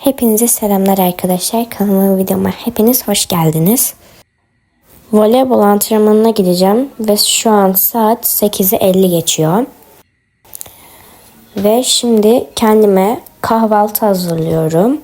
Hepinize selamlar arkadaşlar. Kanalıma videoma hepiniz hoş geldiniz. Voleybol antrenmanına gideceğim ve şu an saat 8'i 50 geçiyor. Ve şimdi kendime kahvaltı hazırlıyorum.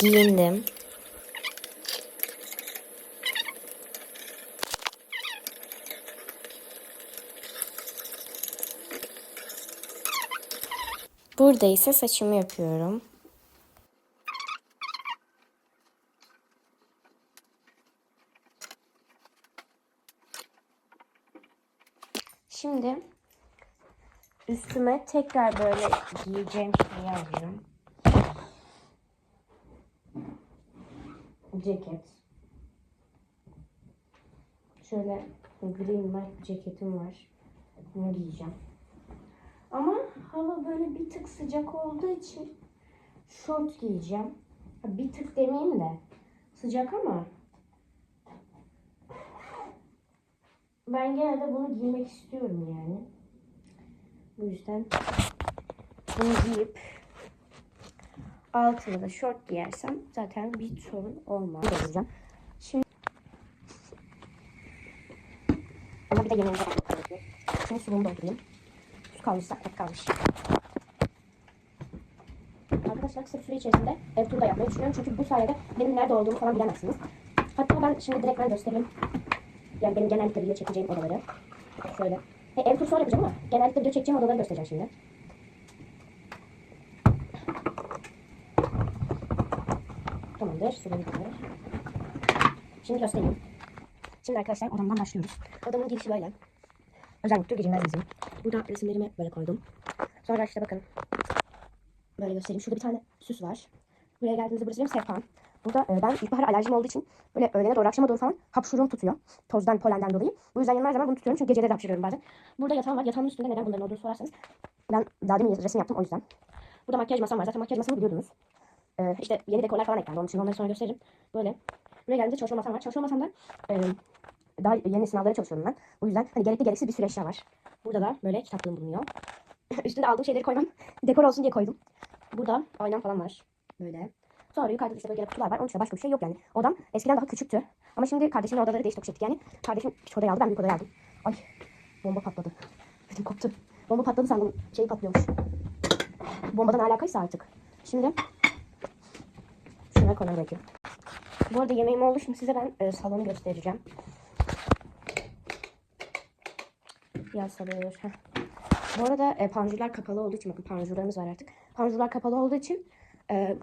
Giyindim. Burada ise saçımı yapıyorum. Şimdi üstüme tekrar böyle giyeceğim şeyi alıyorum. Ceket. Şöyle green bir ceketim var. Bunu giyeceğim. Ama hava böyle bir tık sıcak olduğu için şort giyeceğim. Bir tık demeyeyim de sıcak ama ben genelde bunu giymek istiyorum yani. Bu yüzden bunu giyip altına da şort giyersem zaten bir sorun olmaz. Şimdi ama bir de yemeğimize bakmak gerekiyor. Şimdi suluğumu doldurayım. Su kalmışsa et kalmış. Arkadaşlar kısa bir süre içerisinde ev turu da yapmayı düşünüyorum. Çünkü bu sayede benim nerede olduğumu falan bilemezsiniz. Hatta ben şimdi direkt ben göstereyim. Yani benim genellikle video çekeceğim odaları. Şöyle. E, ev turu sonra yapacağım ama genellikle video çekeceğim odaları göstereceğim şimdi. Tamamdır. Kadar. Şimdi göstereyim. Şimdi arkadaşlar odamdan başlıyoruz. Odamın girişi böyle. Özellikle girmez bizim. Burada resimlerimi böyle koydum. Sonra işte bakın. Böyle göstereyim. Şurada bir tane süs var. Buraya geldiğimizde burası benim sehpam. Burada e, ben ilkbahar alerjim olduğu için böyle öğlene doğru akşama doğru falan hapşuruğum tutuyor. Tozdan, polenden dolayı. Bu yüzden yanıma her zaman bunu tutuyorum çünkü geceleri hapşırıyorum bazen. Burada yatağım var. Yatağımın üstünde neden bunların olduğunu sorarsanız. Ben daha demin resim yaptım o yüzden. Burada makyaj masam var. Zaten makyaj masamı biliyordunuz. Ee, işte yeni dekorlar falan eklendi. Onun için onları sonra gösteririm. Böyle. Buraya gelince çalışma masam var. Çalışma masamda e, daha yeni sınavlara çalışıyorum ben. O yüzden hani gerekli gereksiz bir sürü var. Burada da böyle kitaplığım bulunuyor. Üstünde aldığım şeyleri koymam. Dekor olsun diye koydum. Burada aynam falan var. Böyle. Sonra yukarıda işte böyle kutular var. Onun dışında başka bir şey yok yani. Odam eskiden daha küçüktü. Ama şimdi kardeşimin odaları değiş tokuş yani. Kardeşim küçük odayı aldı ben büyük odayı aldım. Ay bomba patladı. Ödüm koptu. Bomba patladı sandım şey patlıyormuş. Bombadan alakaysa artık. Şimdi koymam gerekiyor. Bu arada yemeğim oldu. Şimdi size ben e, salonu göstereceğim. Biraz sabır. Heh. Bu arada e, panjurlar kapalı olduğu için bakın panjurlarımız var artık. Panjurlar kapalı olduğu için e,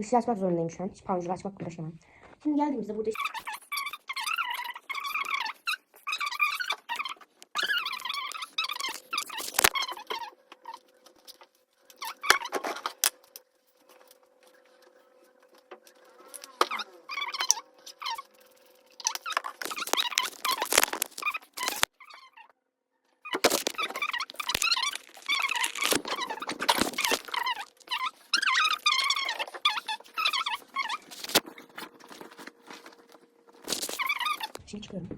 ışığı açmak zorundayım şu an. Hiç panjur açmak uğraşamam. Şimdi geldiğimizde burada şey çıkıyorum.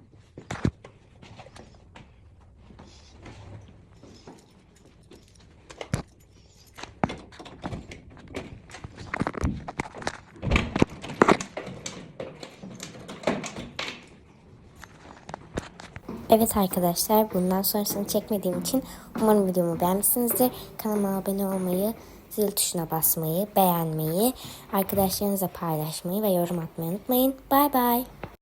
Evet arkadaşlar bundan sonrasını çekmediğim için umarım videomu beğenmişsinizdir. Kanalıma abone olmayı, zil tuşuna basmayı, beğenmeyi, arkadaşlarınızla paylaşmayı ve yorum atmayı unutmayın. Bay bay.